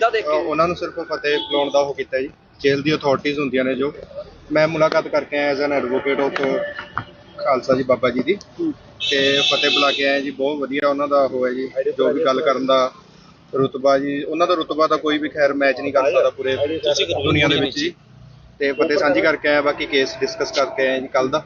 ਜਿੱਦਾਂ ਦੇਖ ਉਹਨਾਂ ਨੂੰ ਸਿਰਫ ਫਤਿਹ ਬੁਲਾਉਣ ਦਾ ਉਹ ਕੀਤਾ ਜੀ। ਜੇਲ੍ਹ ਦੀ ਅਥਾਰਟੀਆਂ ਹੁੰਦੀਆਂ ਨੇ ਜੋ। ਮੈਂ ਮੁਲਾਕਾਤ ਕਰਕੇ ਆਇਆ as an advocate of Khalsa ji Baba ji ਦੀ। ਤੇ ਫਤਿਹ ਬੁਲਾ ਕੇ ਆਏ ਜੀ ਬਹੁਤ ਵਧੀਆ ਉਹਨਾਂ ਦਾ ਉਹ ਹੈ ਜੀ ਜੋ ਵੀ ਗੱਲ ਕਰਨ ਦਾ ਰੁਤਬਾ ਜੀ। ਉਹਨਾਂ ਦਾ ਰੁਤਬਾ ਤਾਂ ਕੋਈ ਵੀ ਖੈਰ ਮੈਚ ਨਹੀਂ ਕਰ ਸਕਦਾ ਪੂਰੇ ਦੁਨੀਆ ਦੇ ਵਿੱਚ ਜੀ। ਤੇ ਫਤਿਹ ਸਾਂਝੀ ਕਰਕੇ ਆਇਆ ਬਾਕੀ ਕੇਸ ਡਿਸਕਸ ਕਰਕੇ ਆਏ ਜੀ ਕੱਲ ਦਾ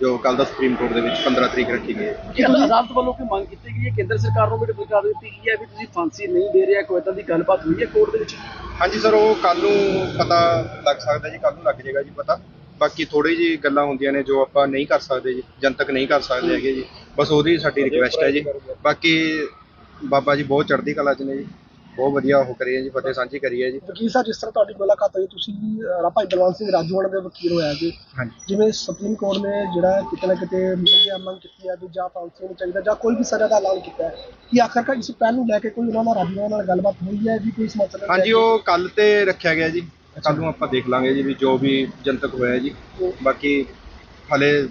ਜੋ ਕੱਲ ਦਾ ਸੁਪਰੀਮ ਕੋਰਟ ਦੇ ਵਿੱਚ 15 ਤਰੀਕ ਰੱਖੀ ਗਈ ਹੈ। ਕੀ ਅਦਾਲਤ ਵੱਲੋਂ ਕੋਈ ਮੰਗ ਕੀਤੀ ਗਈ ਹੈ? ਕੇਂਦਰ ਸਰਕਾਰ ਨੂੰ ਵੀ ਰਿਪੋਰਟ ਦਿੱਤੀ ਗਈ ਹੈ ਵੀ ਤੁਸੀਂ ਫਾਂਸੀ ਨਹੀਂ ਦੇ ਰਿਹਾ ਕੋਈ ਇਦਾਂ ਦੀ ਗੱਲਬਾਤ ਹੋਈ ਹੈ ਕੋਰਟ ਦੇ ਵਿੱਚ? ਹਾਂਜੀ ਸਰ ਉਹ ਕੱਲ ਨੂੰ ਪਤਾ ਲੱਗ ਸਕਦਾ ਜੀ ਕੱਲ ਨੂੰ ਲੱਗ ਜਾਏਗਾ ਜੀ ਪਤਾ। ਬਾਕੀ ਥੋੜੀ ਜੀ ਗੱਲਾਂ ਹੁੰਦੀਆਂ ਨੇ ਜੋ ਆਪਾਂ ਨਹੀਂ ਕਰ ਸਕਦੇ ਜੀ ਜਨਤਕ ਨਹੀਂ ਕਰ ਸਕਦੇ ਹੈਗੇ ਜੀ। ਬਸ ਉਹਦੀ ਸਾਡੀ ਰਿਕੁਐਸਟ ਹੈ ਜੀ। ਬਾਕੀ ਬਾਬਾ ਜੀ ਬਹੁਤ ਚੜ੍ਹਦੀ ਕਲਾ ਚ ਨੇ ਜੀ। ਬਹੁਤ ਵਧੀਆ ਉਹ ਕਰੀ ਹੈ ਜੀ ਫਤਿਹ ਸਾਂਝੀ ਕਰੀ ਹੈ ਜੀ। ਵਕੀਲ ਸਾਹਿਬ ਜਿਸ ਤਰ੍ਹਾਂ ਤੁਹਾਡੀ ਮੁਲਾਕਾਤ ਹੋਈ ਤੁਸੀਂ ਅਹ, ਭਾਈ ਬਲਵੰਤ ਸਿੰਘ ਰਾਜੂਆਣਾ ਦੇ ਵਕੀਲ ਹੋਇਆ ਜੀ। ਹਾਂਜੀ। ਜਿਵੇਂ ਸੁਪਰੀਮ ਕੋਰਟ ਨੇ ਜਿਹੜਾ ਕਿਤੇ ਨਾ ਕਿਤੇ ਮੰਗਿਆ ਮੰਗ ਕੀਤੀ ਹੈ ਵੀ ਜਾਂ ਫਾਂਸੀ ਨੂੰ ਚਾਹੀਦਾ ਜਾਂ ਕੋਈ ਵੀ ਸਜ਼ਾ ਦਾ ਐਲਾਨ ਕੀਤਾ ਹੈ। ਕਿ ਆਖਰਕਾਰ ਇਸ ਪਹਿਲ ਨੂੰ ਲੈ ਕੇ ਕੋਈ ਉਹਨਾਂ ਨਾਲ ਰਾਜੂਆਣਾ ਨਾਲ ਗੱਲਬਾਤ ਹੋਈ ਹੈ ਵੀ ਕੋਈ ਇਸ ਮਸਲੇ ਨੂੰ ਹਾਂਜੀ ਲੈ? ਉਹ ਕੱਲ ਤੇ ਰੱਖਿਆ ਗਿਆ ਜੀ। ਕੱਲ ਨੂੰ ਆਪਾਂ ਦੇਖ ਲਾਂਗੇ ਜੀ ਵੀ ਜੋ ਵੀ ਜਨਤਕ ਹੋਇਆ ਜੀ। ਬਾਕੀ ਹਲੇ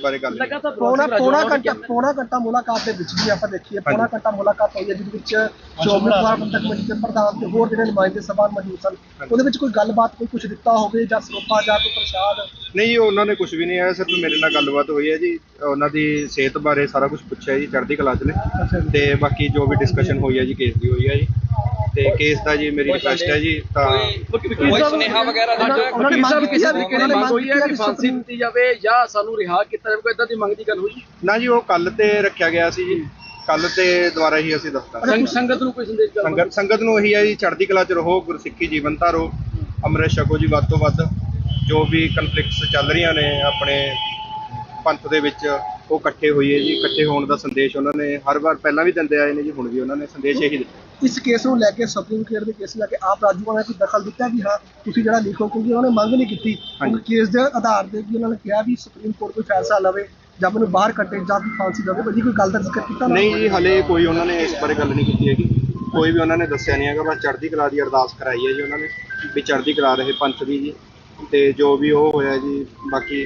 ਬਾਰੇ ਗੱਲ ਨਹੀਂ ਲਗਾਤਾਰ ਪੌਣਾ ਪੌਣਾ ਘੰਟਾ ਪੌਣਾ ਘੰਟਾ ਮੁਲਾਕਾਤ ਦੇ ਵਿੱਚ ਵੀ ਆਪਾਂ ਦੇਖੀਏ ਪੌਣਾ। ਘੰਟਾ ਮੁਲਾਕਾਤ ਹੋਈ ਹੈ ਜਿਹਦੇ ਵਿੱਚ ਚੌਬੀ ਪ੍ਰਬੰਧਕ ਕਮੇਟੀ ਦੇ ਪ੍ਰਧਾਨ ਤੇ ਹੋਰ ਜਿਹੜੇ ਨੁਮਾਇੰਦੇ ਸਭਾ ਮੌਜੂਦ ਸਨ ਉਹਦੇ ਵਿੱਚ ਕੋਈ ਗੱਲਬਾਤ ਕੋਈ ਕੁਝ ਦਿੱਤਾ ਹੋਵੇ ਜਾਂ ਸਰੋਪਾ ਜਾਂ ਕੋਈ ਪ੍ਰਸ਼ਾਦ? ਨਹੀਂ ਉਹਨਾਂ ਨੇ ਕੁਝ ਵੀ ਨਹੀਂ ਆਇਆ ਸਿਰਫ ਮੇਰੇ ਨਾਲ ਗੱਲਬਾਤ ਹੋਈ ਹੈ ਜੀ। ਉਹਨਾਂ ਦੀ ਸਿਹਤ ਬਾਰੇ ਸਾਰਾ ਕੁਝ ਪੁੱਛਿਆ ਜੀ ਚੜ੍ਹਦੀ ਕਲਾ ਚ ਨੇ। ਤੇ ਬਾਕੀ ਜੋ ਵੀ ਡਿਸਕਸ਼ਨ ਹੋਈ ਹੈ ਜੀ ਕੇਸ ਦੀ ਹੋਈ ਹੈ ਜੀ। ਤੇ ਕੇਸ ਦਾ ਜੀ ਮੇਰੀ ਰਿਕੁਐਸਟ ਹੈ ਜੀ ਤਾਂ ਕੋਈ ਸੁਨੇਹਾ ਵਗੈਰਾ ਉਹਨਾਂ ਨੇ- ਮੰਗ ਕਿਸੇ ਤਰੀਕੇ ਉਹਨਾਂ ਦੀ ਨੇ ਮੰਗ ਹੋਈ ਹੈ ਕਿ ਫਾਂਸੀ ਦਿੱਤੀ ਜਾਵੇ ਜਾਂ ਸਾਨੂੰ ਰਿਹਾ ਕੀਤਾ ਜਾਵੇ ਕੋਈ ਇਦਾਂ ਦੀ ਮੰਗ ਦੀ ਗੱਲ ਹੋਈ? ਨਾ ਜੀ ਉਹ ਕੱਲ ਤੇ ਰੱਖਿਆ ਗਿਆ ਸੀ ਜੀ। ਕੱਲ ਤੇ ਦੁਬਾਰਾ ਹੀ ਅਸੀਂ ਸੰਗ- ਸੰਗਤ ਨੂੰ ਕੋਈ ਸੰਦੇਸ਼ ਸੰਗਤ ਸੰਗਤ ਨੂੰ ਇਹੀ ਹੈ ਜੀ ਚੜ੍ਹਦੀ ਕਲਾ ਚ ਰਹੋ ਗੁਰਸਿੱਖੀ ਜੀਵਨ ਧਾਰੋ ਅੰਮ੍ਰਿਤ ਛਕੋ ਜੀ ਵੱਧ ਤੋਂ ਵੱਧ। ਜੋ ਵੀ ਕਨਫਲਿਕਟਸ ਚੱਲ ਰਹੀਆਂ ਨੇ ਆਪਣੇ ਪੰਥ ਦੇ ਵਿੱਚ ਉਹ ਇਕੱਠੇ ਹੋਈਏ ਜੀ। ਇਕੱਠੇ ਹੋਣ ਦਾ ਸੰਦੇਸ਼ ਉਹਨਾਂ ਨੇ ਹਰ ਵਾਰ ਪਹਿਲਾਂ ਵੀ ਦਿੰਦੇ ਆਏ ਨੇ ਜੀ ਹੁਣ ਵੀ ਉਹਨਾਂ ਨੇ ਸੰਦੇਸ਼ ਇਹੀ ਦਿੱਤਾ। ਇਸ ਕੇਸ ਨੂੰ ਲੈ ਕੇ ਸੁਪਰੀਮ ਕੋਰਟ ਦੇ ਕੇਸ ਲੈ ਕੇ ਆਪ ਰਾਜੂਆਣਾ ਨੇ ਕੋਈ ਦਖਲ ਦਿੱਤਾ ਵੀ ਹਾਂ ਤੁਸੀਂ ਜਿਹੜਾ ਲਿਖੋ ਕਿਉਂਕਿ ਉਹਨਾਂ ਨੇ ਮੰਗ ਨਹੀਂ ਕੀਤੀ। ਕਿਉਂਕਿ ਕੇਸ ਦੇ ਆਧਾਰ ਤੇ ਵੀ ਉਹਨਾਂ ਨੇ ਕਿਹਾ ਵੀ ਸੁਪਰੀਮ ਕੋਰਟ ਕੋਈ ਫੈਸਲਾ ਲਵੇ ਜਾਂ ਮੈਨੂੰ ਬਾਹਰ ਕੱਢੇ ਜਾਂ ਕੋਈ ਫਾਂਸੀ ਦੇਵੇ ਬੜੀ ਕੋਈ ਗੱਲ ਦਾ ਜ਼ਿਕਰ ਕੀਤਾ ਨਹੀਂ ਜੀ ਹਲੇ ਕੋਈ ਉਹਨਾਂ ਨੇ ਇਸ ਬਾਰੇ ਗੱਲ ਨਹੀਂ ਕੀਤੀ ਹੈਗੀ। ਕੋਈ ਵੀ ਉਹਨਾਂ ਨੇ ਦੱਸਿਆ ਨਹੀਂ ਹੈਗਾ ਬਸ ਚੜ੍ਹਦੀ ਕਲਾ ਦੀ ਅਰਦਾਸ ਕਰਾਈ ਹੈ ਜੀ ਉਹਨਾਂ ਨੇ ਵੀ ਚੜ੍ਹਦੀ ਕਲਾ ਰਹੇ ਪੰਥ ਦੀ ਜੀ। ਤੇ ਜੋ ਵੀ ਉਹ ਹੋਇਆ ਜੀ ਬਾਕੀ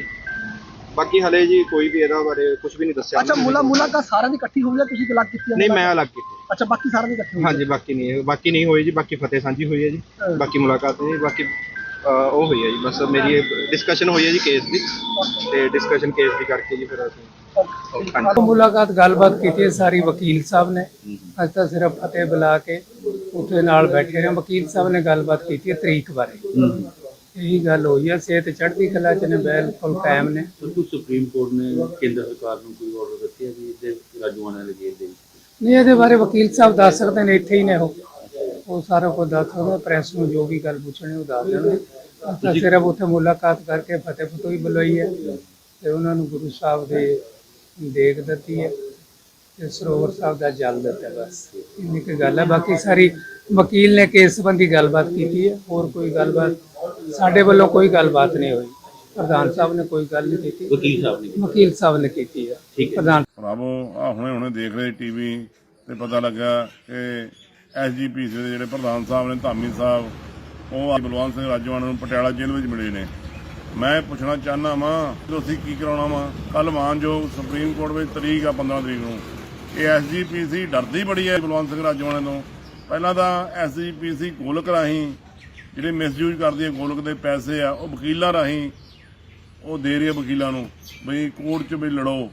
ਬਾਕੀ ਹਲੇ ਜੀ ਕੋਈ ਵੀ ਇਹਦਾ ਬਾਰੇ ਕੁਝ ਵੀ ਨਹੀਂ ਦੱਸਿਆ ਅੱਛਾ। ਮੁਲਾ ਮੁਲਾਕਾਤ ਸਾਰਿਆਂ ਦੀ ਇਕੱਠੀ ਹੋਈ ਹੈ ਤੁਸੀਂ ਗੱਲਾਂ ਕੀਤੀਆਂ ਨਹੀਂ ਮੈਂ ਅਲੱਗ ਕੀਤੀ। ਅੱਛਾ ਬਾਕੀ ਸਾਰਿਆਂ ਦੀ ਇਕੱਠੀ ਹੋਈ ਹੈ। ਹਾਂਜੀ ਬਾਕੀ ਨਹੀਂ ਬਾਕੀ ਨਹੀਂ ਹੋਈ ਜੀ ਬਾਕੀ ਫਤਿਹ ਸਾਂਝੀ ਹੋਈ ਹੈ ਜੀ। ਹਾਂ। ਬਾਕੀ ਮੁਲਾਕਾਤ ਨਹੀਂ ਬਾਕੀ ਅਹ, ਉਹ ਹੋਈ ਹੈ ਜੀ। ਬਸ ਮੇਰੀ ਡਿਸਕਸ਼ਨ ਹੋਈ ਹੈ ਜੀ ਕੇਸ ਦੀ। ਤੇ ਡਿਸਕਸ਼ਨ ਕੇਸ ਦੀ ਕਰਕੇ ਜੀ ਫਿਰ ਅਸੀਂ ਹਾਂਜੀ। ਮੁਲਾਕਾਤ ਗੱਲਬਾਤ ਕੀਤੀ ਹੈ ਸਾਰੀ ਵਕੀਲ ਸਾਹਿਬ ਨੇ। ਅੱਜ ਤਾਂ ਸਿਰਫ ਫਤਿਹ ਬੁਲਾ ਕੇ ਉੱਥੇ ਨਾਲ ਬੈਠੇ ਰਹੇ ਵਕੀਲ ਸਾਹਿਬ ਨੇ ਗੱਲਬਾਤ ਕੀਤੀ ਹੈ ਤਰੀਕ ਬਾਰੇ। ਇਹੀ ਗੱਲ ਹੋਈ ਹੈ ਸਿਹਤ ਚੜ੍ਹਦੀ ਕਲਾ ਚ ਨੇ ਬਿਲਕੁਲ ਕਾਇਮ ਨੇ। ਬਿਲਕੁਲ ਸੁਪਰੀਮ ਕੋਰਟ ਨੇ ਕੇਂਦਰ ਸਰਕਾਰ ਨੂੰ ਕੋਈ ਆਰਡਰ ਦਿੱਤੀ ਹੈ ਵੀ ਇਹਦੇ ਰਾਜੂਆਣਾ ਜੇਲ੍ਹ ਦੇ ਨਹੀਂ ਇਹਦੇ ਬਾਰੇ ਵਕੀਲ ਸਾਹਿਬ ਦੱਸ ਸਕਦੇ ਨੇ ਇੱਥੇ ਹੀ ਨੇ ਉਹ। ਉਹ ਸਾਰਾ ਕੁਝ ਦੱਸ ਸਕਦੇ ਪ੍ਰੈਸ ਨੂੰ ਜੋ ਵੀ ਗੱਲ ਪੁੱਛਣੀ ਉਹ ਦੱਸ ਦੇਣਗੇ। ਤਾਂ ਸਿਰਫ ਉੱਥੇ ਮੁਲਾਕਾਤ ਕਰਕੇ ਫਤਿਹ ਫਤੋਈ ਬੁਲਾਈ ਹੈ ਤੇ ਉਹਨਾਂ ਨੂੰ ਗੁਰੂ ਸਾਹਿਬ ਦੇ ਦੇਖ ਦਿੱਤੀ ਹੈ ਤੇ ਸਰੋਵਰ ਸਾਹਿਬ ਦਾ ਜਲ ਦਿੱਤਾ ਬਸ। ਇੰਨੀ ਕੁ ਗੱਲ ਹੈ। ਬਾਕੀ ਸਾਰੀ ਵਕੀਲ ਨੇ ਕੇਸ ਸੰਬੰਧੀ ਗੱਲਬਾਤ ਕੀਤੀ ਹੈ ਹੋਰ ਕੋਈ ਗੱਲਬਾਤ ਸਾਡੇ ਵੱਲੋਂ ਕੋਈ ਗੱਲਬਾਤ ਨਹੀਂ ਹੋਈ। ਪ੍ਰਧਾਨ ਸਾਹਿਬ ਨੇ ਕੋਈ ਗੱਲ ਨਹੀਂ ਕੀਤੀ। ਵਕੀਲ ਸਾਹਿਬ ਨੇ ਵਕੀਲ ਸਾਹਿਬ ਨੇ ਕੀਤੀ ਹੈ। ਪ੍ਰਧਾਨ ਭਰਾਵੋ ਆ ਹੁਣੇ ਹੁਣੇ ਦੇਖ ਰਹੇ ਟੀਵੀ ਤੇ ਪਤਾ ਲੱਗਾ ਕਿ ਐਸਜੀਪੀਸੀ ਦੇ ਜਿਹੜੇ ਪ੍ਰਧਾਨ ਸਾਹਿਬ ਨੇ ਧਾਮੀ ਸਾਹਿਬ ਉਹ ਬਲਵੰਤ ਸਿੰਘ ਰਾਜੋਆਣਾ ਨੂੰ ਪਟਿਆਲਾ ਜੇਲ੍ਹ ਵਿੱਚ ਮਿਲੇ ਨੇ। ਮੈਂ ਪੁੱਛਣਾ ਚਾਹਨਾ ਵਾਂ ਤੁਸੀਂ ਕੀ ਕਰਾਉਣਾ ਵਾ? ਕੱਲ ਜੋ ਸੁਪਰੀਮ ਕੋਰਟ ਵਿੱਚ ਤਰੀਕ ਆ 15 ਤਰੀਕ ਨੂੰ ਇਹ ਐਸਜੀਪੀਸੀ ਡਰਦੀ ਬੜੀ ਹੈ ਬਲਵੰਤ ਸਿੰਘ ਰਾਜੋਆਣਾ ਤੋਂ। ਪਹਿਲਾਂ ਤਾਂ ਐਸਜੀਪੀਸੀ ਗੋਲਕ ਰਾਹੀਂ ਜਿਹੜੇ ਮਿਸਯੂਜ਼ ਕਰਦੀ ਹੈ, ਗੋਲਕ ਦੇ ਪੈਸੇ ਆ, ਉਹ ਵਕੀਲਾਂ ਰਾਹੀਂ ਉਹ ਦੇ ਰਹੀ ਹੈ ਵਕੀਲਾਂ ਨੂੰ, ਬਈ ਕੋਰਟ 'ਚ ਵੀ ਲੜੋ।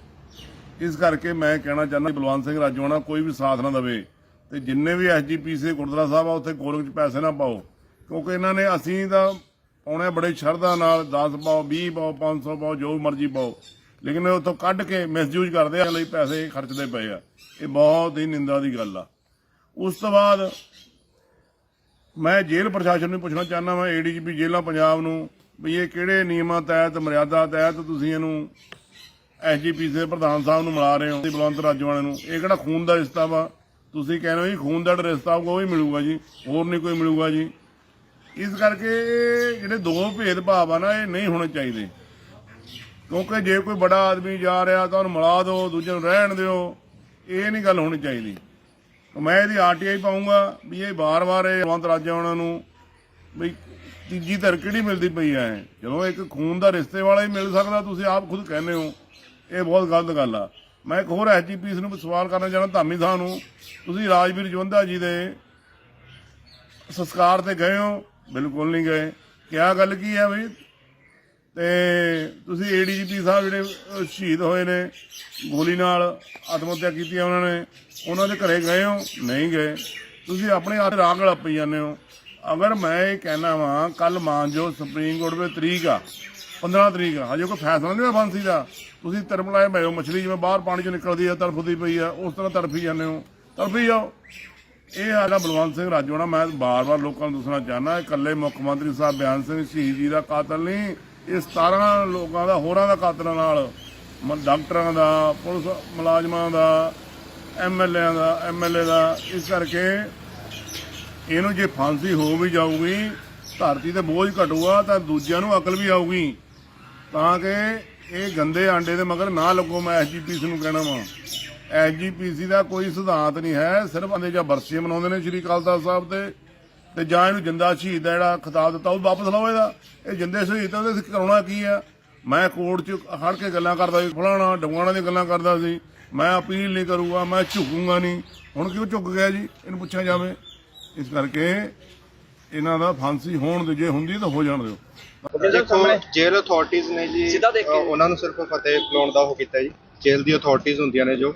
ਇਸ ਕਰਕੇ ਮੈਂ ਕਹਿਣਾ ਚਾਹੁੰਦਾ ਬਲਵੰਤ ਸਿੰਘ ਰਾਜੋਆਣਾ ਕੋਈ ਵੀ ਸਾਥ ਨਾ ਦੇਵੇ ਤੇ ਜਿੰਨੇ ਵੀ ਐਸਜੀਪੀਸੀ ਗੁਰਦੁਆਰਾ ਸਾਹਿਬ ਆ, ਉੱਥੇ ਗੋਲਕ 'ਚ ਪੈਸੇ ਨਾ ਪਾਓ। ਕਿਉਂਕਿ ਇਹਨਾਂ ਨੇ ਅਸੀਂ ਤਾਂ ਪਾਉਣੇ ਬੜੇ ਸ਼ਰਧਾ ਨਾਲ 10 ਪਾਓ 20 ਪਾਓ 500 ਪਾਓ, ਜੋ ਮਰਜ਼ੀ ਪਾਓ। ਲੇਕਿਨ ਇਹ ਉੱਥੋਂ ਕੱਢ ਕੇ ਮਿਸਯੂਜ਼ ਕਰਦੇ ਆ ਲਈ ਪੈਸੇ ਖਰਚਦੇ ਪਏ ਆ। ਇਹ ਬਹੁਤ ਹੀ ਨਿੰਦਾ ਦੀ ਗੱਲ ਆ। ਉਸ ਤੋਂ ਬਾਅਦ ਮੈਂ ਜੇਲ੍ਹ ਪ੍ਰਸ਼ਾਸਨ ਨੂੰ ਪੁੱਛਣਾ ਚਾਹੁੰਦਾ ਮੈਂ ਏਡੀਜੀਪੀ ਜੇਲ੍ਹਾਂ ਪੰਜਾਬ ਨੂੰ, ਵੀ ਇਹ ਕਿਹੜੇ ਨਿਯਮਾਂ ਤਹਿਤ, ਮਰਿਆਦਾ ਤਹਿਤ ਤੁਸੀਂ ਇਹਨੂੰ ਐਸਜੀਪੀਸੀ ਦੇ ਪ੍ਰਧਾਨ ਸਾਹਿਬ ਨੂੰ ਮਿਲਾ ਰਹੇ ਹੋ ਤੇ ਬਲਵੰਤ ਰਾਜਵਾਨੇ ਨੂੰ। ਇਹ ਕਿਹੜਾ ਖੂਨ ਦਾ ਰਿਸ਼ਤਾ ਵਾ? ਤੁਸੀਂ ਕਹਿੰਦੇ ਹੋ ਜੀ, ਖੂਨ ਦਾ ਜਿਹੜਾ ਰਿਸ਼ਤਾ ਹੋਊਗਾ ਉਹ ਹੀ ਮਿਲੂਗਾ ਜੀ, ਹੋਰ ਨਹੀਂ ਕੋਈ ਮਿਲੂਗਾ ਜੀ। ਇਸ ਕਰਕੇ ਇਹ ਜਿਹੜੇ ਦੋ ਭੇਦ ਭਾਵ ਆ ਨਾ, ਇਹ ਨਹੀਂ ਹੋਣੇ ਚਾਹੀਦੇ। ਕਿਉਂਕਿ ਜੇ ਕੋਈ ਬੜਾ ਆਦਮੀ ਜਾ ਰਿਹਾ ਤਾਂ ਉਹਨੂੰ ਮਿਲਾ ਦਿਓ, ਦੂਜੇ ਨੂੰ ਰਹਿਣ ਦਿਓ, ਇਹ ਨਹੀਂ ਗੱਲ ਹੋਣੀ ਚਾਹੀਦੀ। ਮੈਂ ਇਹਦੀ ਆਰਟੀਆਈ ਪਾਉਂਗਾ ਵੀ ਇਹ ਵਾਰ ਵਾਰ ਇਹ ਬਲਵੰਤ ਉਹਨਾਂ ਨੂੰ ਵੀ ਤੀਜੀ ਧਿਰ ਕਿਹੜੀ ਮਿਲਦੀ ਪਈ ਐ? ਜਦੋਂ ਇੱਕ ਖੂਨ ਦਾ ਰਿਸ਼ਤੇ ਵਾਲਾ ਹੀ ਮਿਲ ਸਕਦਾ, ਤੁਸੀਂ ਆਪ ਖੁਦ ਕਹਿੰਦੇ ਹੋ। ਇਹ ਬਹੁਤ ਗਲਤ ਗੱਲ ਆ। ਮੈਂ ਇੱਕ ਹੋਰ ਐਸਜੀਪੀਸ ਨੂੰ ਸਵਾਲ ਕਰਨਾ ਚਾਹੁੰਦਾ, ਧਾਮੀ ਸਾਹਿਬ ਨੂੰ। ਤੁਸੀਂ ਰਾਜਵੀਰ ਜਵੰਦਾ ਜੀ ਦੇ ਸੰਸਕਾਰ ਤੇ ਗਏ ਹੋ, ਬਿਲਕੁਲ ਨਹੀਂ ਗਏ। ਕਿਆ ਗੱਲ ਕੀ ਹੈ ਬਈ ਤੇ ਤੁਸੀਂ ਏਡੀਜੀਪੀ ਸਾਹਿਬ ਜਿਹੜੇ ਸ਼ਹੀਦ ਹੋਏ ਨੇ ਗੋਲੀ ਨਾਲ ਆਤਮ ਹੱਤਿਆ ਕੀਤੀ ਹੈ ਉਹਨਾਂ ਨੇ, ਉਹਨਾਂ ਦੇ ਘਰੇ ਗਏ ਹੋ? ਨਹੀਂ ਗਏ। ਤੁਸੀਂ ਆਪਣੇ ਆਪ ਰਾਗ ਪਈ ਜਾਂਦੇ ਹੋ। ਅਗਰ ਮੈਂ ਇਹ ਕਹਿਣਾ ਵਾਂ ਕੱਲ ਮਾਨਜੋ ਸੁਪਰੀਮ ਕੋਰਟ ਵਿੱਚ ਤਰੀਕ ਆ 15 ਤਰੀਕ ਆ, ਹਜੇ ਕੋਈ ਫੈਸਲਾ ਨਹੀਂ ਹੋਇਆ ਫਾਂਸੀ ਦਾ। ਤੁਸੀਂ ਤਰਮਲਾਏ ਪਏ ਹੋ ਮਛਲੀ, ਜਿਵੇਂ ਬਾਹਰ ਪਾਣੀ ਚੋਂ ਨਿਕਲਦੀ ਆ, ਤੜਫਦੀ ਪਈ ਆ, ਉਸ ਤਰ੍ਹਾਂ ਤੜਫੀ ਜਾਂਦੇ ਹੋ। ਤੜਫੀ ਜਾਓ। ਇਹ ਹੈਗਾ ਬਲਵੰਤ ਸਿੰਘ ਰਾਜੋਣਾ, ਮੈਂ ਬਾਰ-ਬਾਰ ਲੋਕਾਂ ਨੂੰ ਦੱਸਣਾ ਚਾਹਨਾ ਇਕੱਲੇ ਮੁੱਖ ਮੰਤਰੀ ਸਾਹਿਬ ਬਿਆਨ ਸਿੰਘ ਸ਼ਹੀਦ ਜੀ ਦਾ ਕਾਤਲ ਨਹੀਂ ਇਹ 17 ਲੋਕਾਂ ਦਾ, ਹੋਰਾਂ ਦਾ ਕਾਤਲਾਂ ਨਾਲ, ਮ- ਡਾਕਟਰਾਂ ਦਾ, ਪੁਲਿਸ ਮੁਲਾਜ਼ਮਾਂ ਦਾ ਐਮਐਲਏਆਂ ਦਾ ਐਮਐਲਏ ਦਾ, ਇਸ ਕਰਕੇ ਇਹਨੂੰ ਜੇ ਫਾਂਸੀ ਹੋ ਵੀ ਜਾਊਗੀ, ਧਰਤੀ ਤੇ ਬੋਝ ਘਟੂਗਾ, ਤਾਂ ਦੂਜਿਆਂ ਨੂੰ ਅਕਲ ਵੀ ਆਊਗੀ। ਤਾਂ ਕਿ ਇਹ ਗੰਦੇ ਆਂਡੇ ਦੇ ਮਗਰ ਨਾ ਲੱਗੋ, ਮੈਂ ਐਸਜੀਪੀਸੀ ਨੂੰ ਕਹਿਣਾ ਵਾਂ। ਐਸਜੀਪੀਸੀ ਦਾ ਕੋਈ ਸਿਧਾਂਤ ਨਹੀਂ ਹੈ, ਸਿਰਫ ਅੰਦੇ ਜਾਂ ਬਰਸੀ ਮਨਾਉਂਦੇ ਨੇ ਸ਼੍ਰੀ ਅਕਾਲ ਤਖਤ ਸਾਹਿਬ ਤੇ। ਤੇ ਜਾਂ ਇਹਨੂੰ ਜਿੰਦਾ ਸ਼ਹੀਦ ਦਾ ਜਿਹੜਾ ਖਿਤਾਬ ਦਿੱਤਾ ਉਹ ਵਾਪਸ ਲਓ ਇਹਦਾ ਇਹ ਜਿੰਦੇ ਸ਼ਹੀਦ ਤਾਂ ਉਹਦੇ ਕਰਾਉਣਾ ਕੀ ਆ? ਮੈਂ ਕੋਰਟ 'ਚ ਖੜ ਕੇ ਗੱਲਾਂ ਕਰਦਾ ਸੀ ਫਲਾਣਾ ਡੰਗਾਣਾ ਦੀਆਂ ਗੱਲਾਂ ਕਰਦਾ ਸੀ। ਮੈਂ ਅਪੀਲ ਨਹੀਂ ਕਰੂੰਗਾ ਮੈਂ ਝੁਕੂੰਗਾ ਨਹੀਂ। ਹੁਣ ਕਿਉਂ ਝੁਕ ਗਿਆ ਜੀ? ਇਹਨੂੰ ਪੁੱਛਿਆ ਜਾਵੇ। ਇਸ ਕਰਕੇ ਇਹਨਾਂ ਦਾ ਫਾਂਸੀ ਹੋਣ ਦੇ ਜੇ ਹੁੰਦੀ ਤਾਂ ਹੋ ਜਾਣ ਦਿਓ। ਦੇਖੋ ਜੇਲ੍ਹ ਅਥਾਰਟੀਆਂ ਨੇ ਜੀ ਉਹਨਾਂ ਨੂੰ ਸਿਰਫ ਫਤਿਹ ਬੁਲਾਉਣ ਦਾ ਉਹ ਕੀਤਾ ਜੀ। ਜੇਲ੍ਹ ਦੀ ਅਥਾਰਟੀਆਂ ਹੁੰਦੀਆਂ ਨੇ ਜੋ।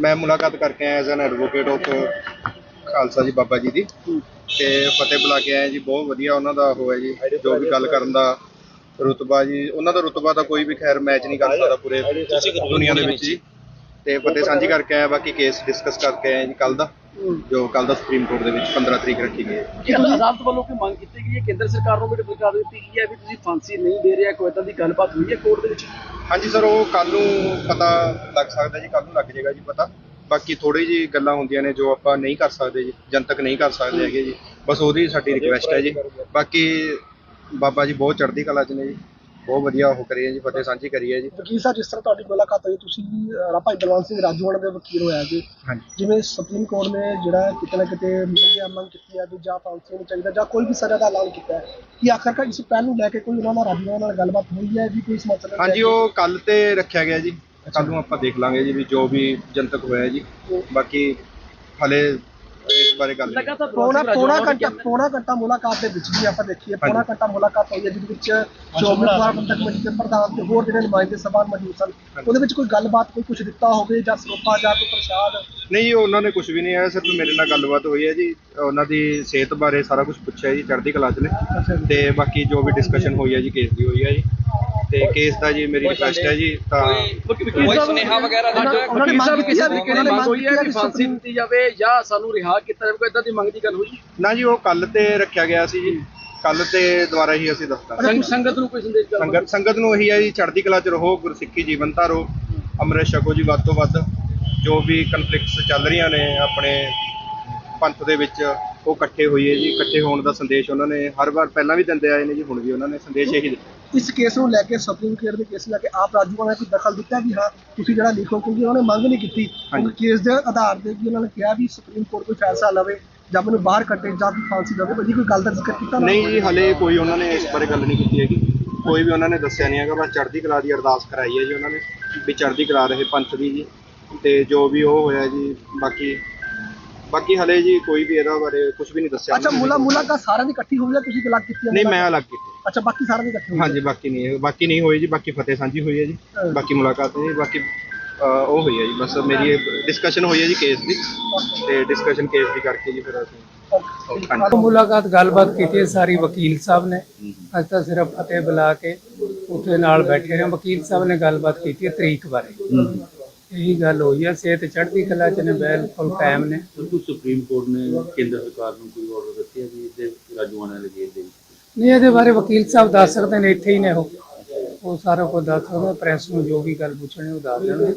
ਮੈਂ ਮੁਲਾਕਾਤ ਕਰਕੇ ਆਇਆ as an advocate of Khalsa ji Baba ji ਦੀ। ਤੇ ਫਤਿਹ ਬੁਲਾ ਕੇ ਆਏ ਜੀ ਬਹੁਤ ਵਧੀਆ ਉਹਨਾਂ ਦਾ ਉਹ ਹੈ ਜੀ ਜੋ ਵੀ ਗੱਲ ਕਰਨ ਦਾ ਰੁਤਬਾ ਜੀ ਉਹਨਾਂ ਦਾ ਰੁਤਬਾ ਤਾਂ ਕੋਈ ਵੀ ਖੈਰ ਮੈਚ ਨਹੀਂ ਕਰ ਸਕਦਾ ਪੂਰੇ ਦੁਨੀਆ ਦੇ ਵਿੱਚ ਜੀ। ਤੇ ਫਤਿਹ ਸਾਂਝੀ ਕਰਕੇ ਆਇਆ ਬਾਕੀ ਕੇਸ ਡਿਸਕਸ ਕਰਕੇ ਆਏ ਜੀ ਕੱਲ ਦਾ ਜੋ ਕੱਲ ਦਾ ਸੁਪਰੀਮ ਕੋਰਟ ਦੇ ਵਿੱਚ 15 ਤਰੀਕ ਰੱਖੀ ਗਈ ਹੈ। ਕੀ ਅਦਾਲਤ ਵੱਲੋਂ ਕੋਈ ਮੰਗ ਕੀਤੀ ਗਈ ਹੈ? ਕੇਂਦਰ ਸਰਕਾਰ ਨੂੰ ਵੀ ਦਿੱਤੀ ਗਈ ਹੈ ਵੀ ਤੁਸੀਂ ਫਾਂਸੀ ਨਹੀਂ ਦੇ ਰਿਹਾ ਕੋਈ ਏਦਾਂ ਦੀ ਗੱਲਬਾਤ ਹੋਈ ਹੈ ਕੋਰਟ ਦੇ ਵਿੱਚ? ਹਾਂਜੀ ਸਰ ਉਹ ਕੱਲ ਨੂੰ ਪਤਾ ਲੱਗ ਸਕਦਾ ਜੀ ਕੱਲ ਨੂੰ ਲੱਗ ਜਾਏਗਾ ਜੀ ਪਤਾ। ਬਾਕੀ ਥੋੜੀ ਜੀ ਗੱਲਾਂ ਹੁੰਦੀਆਂ ਨੇ ਜੋ ਆਪਾਂ ਨਹੀਂ ਕਰ ਸਕਦੇ ਜੀ ਜਨਤਕ ਨਹੀਂ ਕਰ ਸਕਦੇ ਹੈਗੇ ਜੀ। ਬਸ ਉਹਦੀ ਸਾਡੀ ਰਿਕੁਐਸਟ ਹੈ ਜੀ। ਬਾਕੀ ਬਾਬਾ ਜੀ ਬਹੁਤ ਚੜ੍ਹਦੀ ਕਲਾ ਚ ਨੇ ਜੀ। ਬਹੁਤ ਵਧੀਆ ਉਹ ਕਰੀ ਹੈ ਜੀ ਫਤਿਹ ਸਾਂਝੀ ਕਰੀ ਹੈ ਜੀ। ਵਕੀਲ ਸਾਹਿਬ ਜਿਸ ਤਰ੍ਹਾਂ ਤੁਹਾਡੀ ਮੁਲਾਕਾਤ ਹੋਈ ਤੁਸੀਂ ਭਾਈ ਬਲਵੰਤ ਸਿੰਘ ਰਾਜੂਆਣਾ ਦੇ ਵਕੀਲ ਹੋਇਆ ਜੀ। ਜਿਵੇਂ ਸੁਪਰੀਮ ਕੋਰਟ ਨੇ ਜਿਹੜਾ ਕਿਤੇ ਨਾ ਕਿਤੇ ਮੰਗਿਆ ਮੰਗ ਕੀਤੀ ਹੈ ਵੀ ਜਾਂ ਫਾਂਸੀ ਹੋਣੀ ਚਾਹੀਦਾ ਜਾਂ ਕੋਈ ਵੀ ਸਜ਼ਾ ਦਾ ਐਲਾਨ ਕੀਤਾ ਹੈ। ਕਿ ਆਖਰਕਾਰ ਇਸ ਪਹਿਲ ਨੂੰ ਲੈ ਕੇ ਕੋਈ ਉਹਨਾਂ ਨਾਲ ਰਾਜੂਆਣਾ ਨਾਲ ਗੱਲਬਾਤ ਹੋਈ ਹੈ ਵੀ ਕੋਈ ਇਸ ਮਸਲੇ ਨੂੰ ਹਾਂਜੀ? ਉਹ ਕੱਲ ਤੇ ਰੱਖਿਆ ਗਿਆ ਜੀ। ਕੱਲ ਨੂੰ ਆਪਾਂ ਦੇਖ ਲਾਂਗੇ ਜੀ ਵੀ ਜੋ ਵੀ ਜਨਤਕ ਹੋਇਆ ਜੀ। ਬਾਕੀ ਹਲੇ ਬਾਰੇ ਗੱਲ ਨਹੀਂ ਲਗਾਤਾਰ ਪੌਣਾ ਪੌਣਾ ਘੰਟਾ ਪੌਣਾ ਘੰਟਾ ਮੁਲਾਕਾਤ ਦੇ ਵਿੱਚ ਵੀ ਆਪਾਂ ਦੇਖੀਏ ਪੌਣਾ ਘੰਟਾ ਮੁਲਾਕਾਤ ਹੋਈ ਹੈ ਜਿਹਦੇ ਵਿੱਚ ਸ਼੍ਰੋਮਣੀ ਪ੍ਰਬੰਧਕ ਕਮੇਟੀ ਦੇ ਪ੍ਰਧਾਨ ਤੇ ਹੋਰ ਜਿਹੜੇ ਨੁਮਾਇੰਦੇ ਸਭਾ ਮੌਜੂਦ ਸਨ ਉਹਦੇ ਵਿੱਚ ਕੋਈ ਗੱਲਬਾਤ ਕੋਈ ਕੁਝ ਦਿੱਤਾ ਹੋਵੇ ਜਾਂ ਸਰੋਪਾ ਜਾਂ ਕੋਈ ਪ੍ਰਸ਼ਾਦ? ਨਹੀਂ ਜੀ, ਉਹਨਾਂ ਨੇ ਕੁਝ ਵੀ ਨਹੀਂ ਆਇਆ ਸਿਰਫ ਮੇਰੇ ਨਾਲ ਗੱਲਬਾਤ ਹੋਈ ਹੈ ਜੀ। ਉਹਨਾਂ ਦੀ ਸਿਹਤ ਬਾਰੇ ਸਾਰਾ ਕੁਝ ਪੁੱਛਿਆ ਜੀ ਚੜ੍ਹਦੀ ਕਲਾ ਚ ਨੇ। ਤੇ ਬਾਕੀ ਜੋ ਵੀ ਡਿਸਕਸ਼ਨ ਹੋਈ ਹੈ ਜੀ ਕੇਸ ਦੀ ਹੋਈ ਹੈ ਜੀ। ਤੇ ਕੇਸ ਦਾ ਜੀ ਮੇਰੀ ਰਿਕੁਐਸਟ ਹੈ ਜੀ ਤਾਂ ਕੋਈ ਸੁਨੇਹਾ ਵਗੈਰਾ ਉਹਨਾਂ- ਉਹਨਾਂ ਨੇ ਮੰਗ ਕੀਤੀ ਹੈ ਕਿਹੜੀ ਮੰਗ ਹੋਈ ਹੈ ਕੀਤੀ ਹੈ ਕਿ ਫਾਂਸੀ ਦਿੱਤੀ ਜਾਵੇ ਜਾਂ ਸਾਨੂੰ ਰਿਹਾ ਕੀਤਾ ਜਾਵੇ ਕੋਈ ਏਦਾਂ ਦੀ ਮੰਗ ਦੀ ਗੱਲ ਹੋਈ? ਨਾ ਜੀ ਉਹ ਕੱਲ ਤੇ ਰੱਖਿਆ ਗਿਆ ਸੀ ਜੀ। ਕੱਲ ਤੇ ਦੁਬਾਰਾ ਹੀ ਅਸੀਂ ਦੱਸਦਾ ਸੰਗ- ਸੰਗਤ ਨੂੰ ਕੋਈ ਸੰਦੇਸ਼ ਗੱਲ ਸੰਗਤ ਸੰਗਤ ਨੂੰ ਇਹੀ ਹੈ ਜੀ ਚੜ੍ਹਦੀ ਕਲਾ ਚ ਰਹੋ ਗੁਰਸਿੱਖੀ ਜੀਵਨ ਧਾਰੋ ਅੰਮ੍ਰਿਤ ਛਕੋ ਜੀ ਵੱਧ ਤੋਂ ਵੱਧ। ਜੋ ਵੀ ਕਨਫਲਿਕਟਸ ਚੱਲ ਰਹੀਆਂ ਨੇ ਆਪਣੇ ਪੰਥ ਦੇ ਵਿੱਚ ਉਹ ਇਕੱਠੇ ਹੋਈਏ ਜੀ ਇਕੱਠੇ ਹੋਣ ਦਾ ਸੰਦੇਸ਼ ਉਹਨਾਂ ਨੇ ਹਰ ਵਾਰ ਪਹਿਲਾਂ ਵੀ ਦਿੰਦੇ ਆਏ ਨੇ ਜੀ ਹੁਣ ਵੀ ਉਹਨਾਂ ਨੇ ਸੰਦੇਸ਼ ਇਹੀ ਦਿੱਤਾ। ਇਸ ਕੇਸ ਨੂੰ ਲੈ ਕੇ ਸੁਪਰੀਮ ਕੋਰਟ ਦੇ ਕੇਸ ਲੈ ਕੇ ਆਪ ਰਾਜੂਆਣਾ ਨੇ ਕੋਈ ਦਖਲ ਦਿੱਤਾ ਵੀ ਹਾਂ ਤੁਸੀਂ ਜਿਹੜਾ ਲਿਖੋ ਕਿਉਂਕਿ ਉਹਨਾਂ ਨੇ ਮੰਗ ਨਹੀਂ ਕੀਤੀ। ਕੇਸ ਦੇ ਆਧਾਰ ਤੇ ਵੀ ਉਹਨਾਂ ਨੇ ਕਿਹਾ ਵੀ ਸੁਪਰੀਮ ਕੋਰਟ ਕੋਈ ਫੈਸਲਾ ਲਵੇ ਜਾਂ ਮੈਨੂੰ ਬਾਹਰ ਕੱਢੇ ਜਾਂ ਕੋਈ ਫਾਂਸੀ ਦੇਵੇ ਭਾਜੀ ਕੋਈ ਗੱਲ ਦਾ ਜ਼ਿਕਰ ਕੀਤਾ? ਨਹੀਂ ਜੀ ਹਲੇ ਕੋਈ ਉਹਨਾਂ ਨੇ ਇਸ ਬਾਰੇ ਗੱਲ ਨਹੀਂ ਕੀਤੀ ਹੈਗੀ। ਕੋਈ ਵੀ ਉਹਨਾਂ ਨੇ ਦੱਸਿਆ ਨਹੀਂ ਹੈਗਾ ਬਸ ਚੜ੍ਹਦੀ ਕਲਾ ਦੀ ਅਰਦਾਸ ਕਰਾਈ ਹੈ ਜੀ ਉਹਨਾਂ ਨੇ ਵੀ ਚੜ੍ਹਦੀ ਕਲਾ ਰਹੇ ਪੰਥ ਦੀ ਜੀ। ਤੇ ਜੋ ਵੀ ਉਹ ਹੋਇਆ ਜੀ ਬਾਕੀ ਬਾਕੀ ਹਲੇ ਜੀ ਕੋਈ ਵੀ ਇਹਦਾ ਬਾਰੇ ਕੁਝ ਵੀ ਨਹੀਂ ਦੱਸਿਆ ਅੱਛਾ ਨੇ। ਮੁਲਾ ਮੁਲਾਕਾਤ ਸਾਰਿਆਂ ਦੀ ਇਕੱਠੀ ਹੋਈ ਹੈ? ਤੁਸੀਂ ਗੱਲਾਂ ਕੀਤੀਆਂ ਨਹੀਂ ਮੈਂ ਅਲੱਗ ਕੀਤੀ ਅੱਛਾ ਬਾਕੀ ਸਾਰਿਆਂ ਦੀ ਇਕੱਠੀ ਹੋਈ ਹੈ। ਹਾਂਜੀ ਬਾਕੀ ਨਹੀਂ ਹੈ- ਬਾਕੀ ਨਹੀਂ ਹੋਈ ਜੀ ਬਾਕੀ ਫਤਿਹ ਸਾਂਝੀ ਹੋਈ ਹੈ ਜੀ। ਹਾਂ। ਬਾਕੀ ਮੁਲਾਕਾਤ ਨਹੀਂ ਬਾਕੀ ਅਹ, ਉਹ ਹੋਈ ਹੈ ਜੀ ਬਸ ਮੇਰੀ ਡਿਸਕਸ਼ਨ ਹੋਈ ਹੈ ਜੀ ਕੇਸ ਦੀ। ਤੇ ਡਿਸਕਸ਼ਨ ਕੇਸ ਦੀ ਕਰਕੇ ਜੀ ਫਿਰ ਅਸੀਂ Okay. ਮੁਲਾਕਾਤ ਗੱਲਬਾਤ ਕੀਤੀ ਹੈ ਸਾਰੀ ਵਕੀਲ ਸਾਹਿਬ ਨੇ। ਅੱਜ ਤਾਂ ਸਿਰਫ ਫਤਿਹ ਬੁਲਾ ਕੇ ਉੱਥੇ ਨਾਲ ਬੈਠੇ ਰਹੇ ਵਕੀਲ ਸਾਹਿਬ ਨੇ ਗੱਲਬਾਤ ਕੀਤੀ ਹੈ ਤਰੀਕ ਬਾਰੇ। ਇਹੀ ਗੱਲ ਹੋਈ ਹੈ ਸਿਹਤ ਚੜ੍ਹਦੀ ਕਲਾ ਚ ਨੇ ਬਿਲਕੁਲ ਕਾਇਮ ਨੇ। ਬਿਲਕੁਲ ਸੁਪਰੀਮ ਕੋਰਟ ਨੇ ਕੇਂਦਰ ਸਰਕਾਰ ਨੂੰ ਕੋਈ ਆਰਡਰ ਦਿੱਤੇ ਆ ਵੀ ਇਹਦੇ ਰਾਜੂਆਣਾ ਕੇਸ ਦੇ ਵਿੱਚ? ਨਹੀਂ ਇਹਦੇ ਬਾਰੇ ਵਕੀਲ ਸਾਹਿਬ ਦੱਸ ਸਕਦੇ ਨੇ ਇੱਥੇ ਹੀ ਨੇ ਉਹ। ਉਹ ਸਾਰਾ ਕੁਝ ਦੱਸ ਸਕਦੇ ਪ੍ਰੈਸ ਨੂੰ ਜੋ ਵੀ ਗੱਲ ਪੁੱਛਣੀ ਉਹ ਦੱਸ ਦੇਣਗੇ।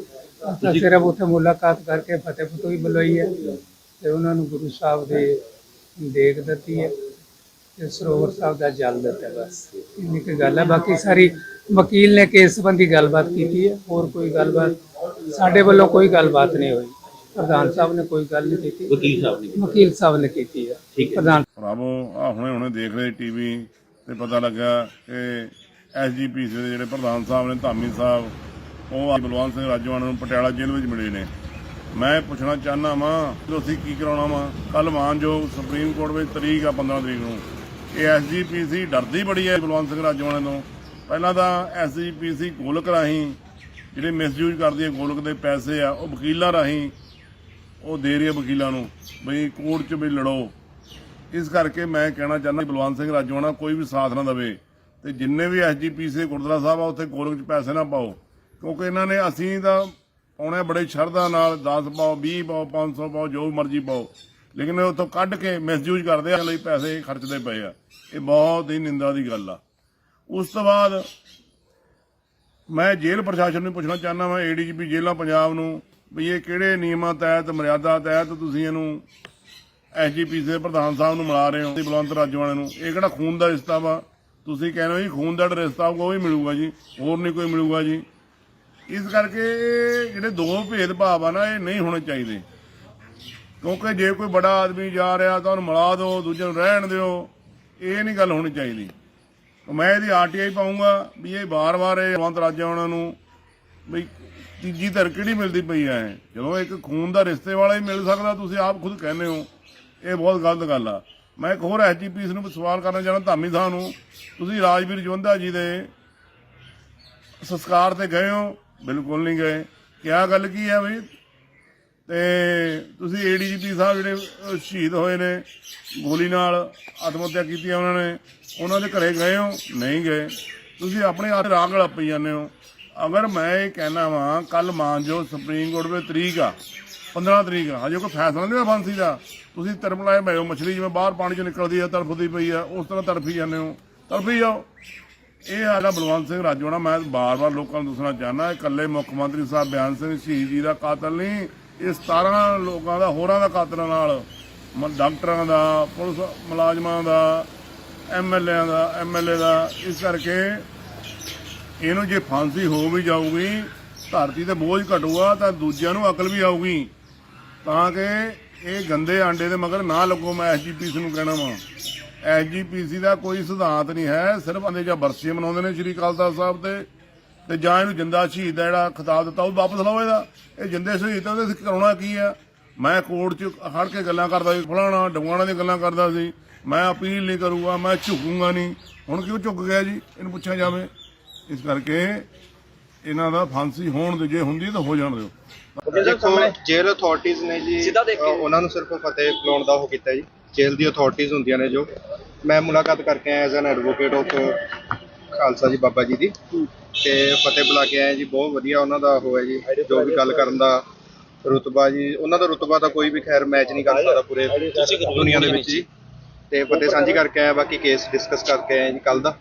ਅਸੀਂ ਸਿਰਫ ਉੱਥੇ ਮੁਲਾਕਾਤ ਕਰਕੇ ਫਤਿਹ ਫਤੋਈ ਬੁਲਾਈ ਹੈ ਤੇ ਉਹਨਾਂ ਨੂੰ ਗੁਰੂ ਸਾਹਿਬ ਦੇ ਦੇਖ ਦਿੱਤੀ ਹੈ ਤੇ ਸਰੋਵਰ ਸਾਹਿਬ ਦਾ ਜਲ ਦਿੱਤਾ ਬਸ। ਇੰਨੀ ਕੁ ਗੱਲ ਹੈ। ਬਾਕੀ ਸਾਰੀ ਵਕੀਲ ਨੇ ਕੇਸ ਸੰਬੰਧੀ ਗੱਲਬਾਤ ਕੀਤੀ ਹੈ। ਹੋਰ ਕੋਈ ਗੱਲਬਾਤ ਸਾਡੇ ਵੱਲੋਂ ਕੋਈ ਗੱਲਬਾਤ ਨਹੀਂ ਹੋਈ। ਪ੍ਰਧਾਨ ਸਾਹਿਬ ਨੇ ਕੋਈ ਗੱਲ ਨਹੀਂ ਕੀਤੀ। ਵਕੀਲ ਸਾਹਿਬ ਨੇ ਕੀਤਾ। ਵਕੀਲ ਸਾਹਿਬ ਨੇ ਕੀਤੀ ਹੈ। ਪ੍ਰਧਾਨ ਭਰਾਵੋ ਆ ਹੁਣੇ ਹੁਣੇ ਦੇਖ ਰਹੇ ਟੀਵੀ ਤੇ ਪਤਾ ਲੱਗਾ ਕਿ ਐਸਜੀਪੀਸੀ ਦੇ ਜਿਹੜੇ ਪ੍ਰਧਾਨ ਸਾਹਿਬ ਨੇ ਧਾਮੀ ਸਾਹਿਬ ਉਹ ਅੱਜ ਬਲਵੰਤ ਸਿੰਘ ਰਾਜੋਆਣਾ ਨੂੰ ਪਟਿਆਲਾ ਜੇਲ੍ਹ ਵਿੱਚ ਮਿਲੇ ਨੇ। ਮੈਂ ਪੁੱਛਣਾ ਚਾਹਨਾ ਵਾਂ ਤੁਸੀਂ ਕੀ ਕਰਾਉਣਾ ਵਾਂ? ਕੱਲ ਮਾਨਯੋਗ ਸੁਪਰੀਮ ਕੋਰਟ ਵਿੱਚ ਤਰੀਕ ਆ 15 ਤਰੀਕ ਨੂੰ। ਇਹ ਐਸਜੀਪੀਸੀ ਡਰਦੀ ਬੜੀ ਹੈ ਬਲਵੰਤ ਸਿੰਘ ਰਾਜਵਾਨੇ ਤੋਂ। ਪਹਿਲਾਂ ਤਾਂ ਐਸਜੀਪੀਸੀ ਗੋਲਕ ਰਾਹੀਂ ਜਿਹੜੇ ਮਿਸਯੂਜ਼ ਕਰਦੀ ਹੈ ਗੋਲਕ ਦੇ ਪੈਸੇ ਆ, ਉਹ ਵਕੀਲਾਂ ਰਾਹੀਂ ਉਹ ਦੇ ਰਹੀ ਹੈ ਵਕੀਲਾਂ ਨੂੰ, ਬਈ ਕੋਰਟ 'ਚ ਵੀ ਲੜੋ। ਇਸ ਕਰਕੇ ਮੈਂ ਕਹਿਣਾ ਚਾਹੁੰਦਾ ਬਲਵੰਤ ਸਿੰਘ ਰਾਜੋਆਣਾ ਕੋਈ ਵੀ ਸਾਥ ਨਾ ਦੇਵੇ ਤੇ ਜਿੰਨੇ ਵੀ ਐਸਜੀਪੀਸੀ ਗੁਰਦੁਆਰਾ ਸਾਹਿਬ ਆ, ਉੱਥੇ ਗੋਲਕ 'ਚ ਪੈਸੇ ਨਾ ਪਾਓ। ਕਿਉਂਕਿ ਇਹਨਾਂ ਨੇ ਅਸੀਂ ਤਾਂ ਪਾਉਣੇ ਬੜੇ ਸ਼ਰਧਾ ਨਾਲ 10 ਪਾਓ 20 ਪਾਓ 500 ਪਾਓ, ਜੋ ਮਰਜ਼ੀ ਪਾਓ। ਲੇਕਿਨ ਇਹ ਉੱਥੋਂ ਕੱਢ ਕੇ ਮਿਸਯੂਜ਼ ਕਰਦੇ ਆ ਲਈ ਪੈਸੇ ਖਰਚਦੇ ਪਏ ਆ। ਇਹ ਬਹੁਤ ਹੀ ਨਿੰਦਾ ਦੀ ਗੱਲ ਆ। ਉਸ ਤੋਂ ਬਾਅਦ ਮੈਂ ਜੇਲ੍ਹ ਪ੍ਰਸ਼ਾਸਨ ਨੂੰ ਪੁੱਛਣਾ ਚਾਹੁੰਦਾ ਮੈਂ ਏਡੀਜੀਪੀ ਜੇਲ੍ਹਾਂ ਪੰਜਾਬ ਨੂੰ, ਵੀ ਇਹ ਕਿਹੜੇ ਨਿਯਮਾਂ ਤਹਿਤ, ਮਰਿਆਦਾ ਤਹਿਤ ਤੁਸੀਂ ਇਹਨੂੰ ਐਸਜੀਪੀਸੀ ਦੇ ਪ੍ਰਧਾਨ ਸਾਹਿਬ ਨੂੰ ਮਿਲਾ ਰਹੇ ਹੋ ਤੇ ਬਲਵੰਤ ਰਾਜਵਾਨੇ ਨੂੰ। ਇਹ ਕਿਹੜਾ ਖੂਨ ਦਾ ਰਿਸ਼ਤਾ ਵਾ? ਤੁਸੀਂ ਕਹਿੰਦੇ ਹੋ ਜੀ, ਖੂਨ ਦਾ ਰਿਸ਼ਤਾ ਹੋਊਗਾ, ਉਹ ਹੀ ਮਿਲੂਗਾ ਜੀ, ਹੋਰ ਨਹੀਂ ਕੋਈ ਮਿਲੂਗਾ ਜੀ। ਇਸ ਕਰਕੇ ਜਿਹੜੇ ਦੋ ਭੇਦ ਭਾਵ ਆ ਨਾ, ਇਹ ਨਹੀਂ ਹੋਣੇ ਚਾਹੀਦੇ। ਕਿਉਂਕਿ ਜੇ ਕੋਈ ਬੜਾ ਆਦਮੀ ਜਾ ਰਿਹਾ ਤਾਂ ਉਹਨੂੰ ਮਿਲਾ ਦਿਓ, ਦੂਜੇ ਨੂੰ ਰਹਿਣ ਦਿਓ, ਇਹ ਨਹੀਂ ਗੱਲ ਹੋਣੀ ਚਾਹੀਦੀ। ਮੈਂ ਇਹਦੀ ਆਰਟੀਆਈ ਪਾਉਂਗਾ ਵੀ ਇਹ ਵਾਰ ਵਾਰ ਇਹ ਬੰਤ ਰਾਜਾ ਉਹਨਾਂ ਨੂੰ ਵੀ ਤੀਜੀ ਧਿਰ ਕਿਹੜੀ ਮਿਲਦੀ ਪਈ ਹੈ ਜਦੋਂ ਇੱਕ ਖੂਨ ਦਾ ਰਿਸ਼ਤੇ ਵਾਲਾ ਹੀ ਮਿਲ ਸਕਦਾ, ਤੁਸੀਂ ਆਪ ਖੁਦ ਕਹਿੰਦੇ ਹੋ। ਇਹ ਬਹੁਤ ਗਲਤ ਗੱਲ ਆ। ਮੈਂ ਇੱਕ ਹੋਰ ਐਸਜੀਪੀਸ ਨੂੰ ਸਵਾਲ ਕਰਨਾ ਚਾਹੁੰਦਾ, ਧਾਮੀ ਸਾਹਿਬ ਨੂੰ। ਤੁਸੀਂ ਰਾਜਵੀਰ ਜਵੰਦਾ ਜੀ ਦੇ ਸੰਸਕਾਰ ਤੇ ਗਏ ਹੋ, ਬਿਲਕੁਲ ਨਹੀਂ ਗਏ। ਕਿਆ ਗੱਲ ਕੀ ਹੈ ਬਈ ਤੇ ਤੁਸੀਂ ਏਡੀਜੀਪੀ ਸਾਹਿਬ ਜਿਹੜੇ ਸ਼ਹੀਦ ਹੋਏ ਨੇ, ਗੋਲੀ ਨਾਲ ਆਤਮ ਹੱਤਿਆ ਕੀਤੀ ਹੈ ਉਹਨਾਂ ਨੇ। ਉਹਨਾਂ ਦੇ ਘਰੇ ਗਏ ਹੋ? ਨਹੀਂ ਗਏ। ਤੁਸੀਂ ਆਪਣੇ ਆਪ ਰਾਗ ਲੱਪੀ ਜਾਂਦੇ ਹੋ। ਅਗਰ ਮੈਂ ਇਹ ਕਹਿਣਾ ਵਾਂ ਕੱਲ ਮਾਨਜੋ ਸੁਪਰੀਮ ਕੋਰਟ ਵਿੱਚ ਤਰੀਕ ਆ 15 ਤਰੀਕ ਆ, ਹਜੇ ਕੋਈ ਫੈਸਲਾ ਨਹੀਂ ਹੋਇਆ ਫਾਂਸੀ ਦਾ। ਤੁਸੀਂ ਤਰਮਲਾਏ ਪਏ ਹੋ ਮਛਲੀ, ਜਿਵੇਂ ਬਾਹਰ ਪਾਣੀ ਚੋਂ ਨਿਕਲਦੀ ਆ, ਤੜਫਦੀ ਪਈ ਆ, ਉਸ ਤਰ੍ਹਾਂ ਤੜਫੀ ਜਾਂਦੇ ਹੋ। ਤੜਫੀ ਜਾਓ। ਇਹ ਸਾਡਾ ਬਲਵੰਤ ਸਿੰਘ ਰਾਜੋਣਾ, ਮੈਂ ਬਾਰ-ਬਾਰ ਲੋਕਾਂ ਨੂੰ ਦੱਸਣਾ ਚਾਹਨਾ ਇਕੱਲੇ ਮੁੱਖ ਮੰਤਰੀ ਸਾਹਿਬ ਬਿਆਨ ਸਿੰਘ ਸ਼ਹੀਦ ਜੀ ਦਾ ਕਾਤਲ ਨਹੀਂ, ਇਹ 17 ਲੋਕਾਂ ਦਾ, ਹੋਰਾਂ ਦਾ ਕਾਤਲਾਂ ਨਾਲ, ਮ- ਡਾਕਟਰਾਂ ਦਾ, ਪੁਲਿਸ ਮੁਲਾਜ਼ਮਾਂ ਦਾ ਐਮਐਲਏਆਂ ਦਾ ਐਮਐਲਏ ਦਾ, ਇਸ ਕਰਕੇ ਇਹਨੂੰ ਜੇ ਫਾਂਸੀ ਹੋ ਵੀ ਜਾਊਗੀ, ਧਰਤੀ ਤੇ ਬੋਝ ਘਟੂਗਾ, ਤਾਂ ਦੂਜਿਆਂ ਨੂੰ ਅਕਲ ਵੀ ਆਊਗੀ। ਤਾਂ ਕਿ ਇਹ ਗੰਦੇ ਆਂਡੇ ਦੇ ਮਗਰ ਨਾ ਲੱਗੋ, ਮੈਂ ਐਸਜੀਪੀਸੀ ਨੂੰ ਕਹਿਣਾ ਵਾਂ। ਐਸਜੀਪੀਸੀ ਦਾ ਕੋਈ ਸਿਧਾਂਤ ਨਹੀਂ ਹੈ, ਸਿਰਫ ਅੰਦੇ ਜਾਂ ਬਰਸੀਆਂ ਮਨਾਉਂਦੇ ਨੇ ਸ਼੍ਰੀ ਅਕਾਲ ਤਖਤ ਸਾਹਿਬ ਤੇ ਤੇ ਜਾਂ ਇਹਨੂੰ ਜਿੰਦਾ ਸ਼ਹੀਦ ਦਾ ਜਿਹੜਾ ਖਿਤਾਬ ਦਿੱਤਾ, ਉਹ ਵਾਪਸ ਲਓ ਇਹਦਾ। ਇਹ ਜਿੰਦੇ ਸ਼ਹੀਦ ਤਾਂ ਉਹਦੇ ਕਰਾਉਣਾ ਕੀ ਆ? ਮੈਂ ਕੋਰਟ 'ਚ ਖੜ ਕੇ ਗੱਲਾਂ ਕਰਦਾ ਸੀ ਫਲਾਣਾ ਡੰਗਾਣਾ ਦੀਆਂ ਗੱਲਾਂ ਕਰਦਾ ਸੀ। ਮੈਂ ਅਪੀਲ ਨਹੀਂ ਕਰੂੰਗਾ ਮੈਂ ਝੁਕੂੰਗਾ ਨਹੀਂ। ਹੁਣ ਕਿਉਂ ਝੁਕ ਗਿਆ ਜੀ? ਇਹਨੂੰ ਪੁੱਛਿਆ ਜਾਵੇ। ਇਸ ਕਰਕੇ ਇਹਨਾਂ ਦਾ ਫਾਂਸੀ ਹੋਣ ਦੇ ਜੇ ਹੁੰਦੀ ਤਾਂ ਹੋ ਜਾਣ ਦਿਓ। ਦੇਖੋ ਜੇਲ੍ਹ ਅਥਾਰਟੀਆਂ ਨੇ ਜੀ ਉਹਨਾਂ ਨੂੰ ਸਿਰਫ ਫਤਿਹ ਬੁਲਾਉਣ ਦਾ ਉਹ ਕੀਤਾ ਜੀ। ਜੇਲ੍ਹ ਦੀ ਅਥਾਰਟੀਆਂ ਹੁੰਦੀਆਂ ਨੇ ਜੋ। ਮੈਂ ਮੁਲਾਕਾਤ ਕਰਕੇ ਆਇਆ as an advocate of Khalsa ji Baba ji ਦੀ। ਤੇ ਫਤਿਹ ਬੁਲਾ ਕੇ ਆਏ ਜੀ ਬਹੁਤ ਵਧੀਆ ਉਹਨਾਂ ਦਾ ਉਹ ਹੈ ਜੀ ਜੋ ਵੀ ਗੱਲ ਕਰਨ ਦਾ ਰੁਤਬਾ ਜੀ ਉਹਨਾਂ ਦਾ ਰੁਤਬਾ ਤਾਂ ਕੋਈ ਵੀ ਖੈਰ ਮੈਚ ਨਹੀਂ ਕਰ ਸਕਦਾ ਪੂਰੇ ਦੁਨੀਆ ਦੇ ਵਿੱਚ ਜੀ। ਤੇ ਫਤਿਹ ਸਾਂਝੀ ਕਰਕੇ ਆਇਆ ਬਾਕੀ ਕੇਸ ਡਿਸਕਸ ਕਰਕੇ ਆਏ ਜੀ ਕੱਲ ਦਾ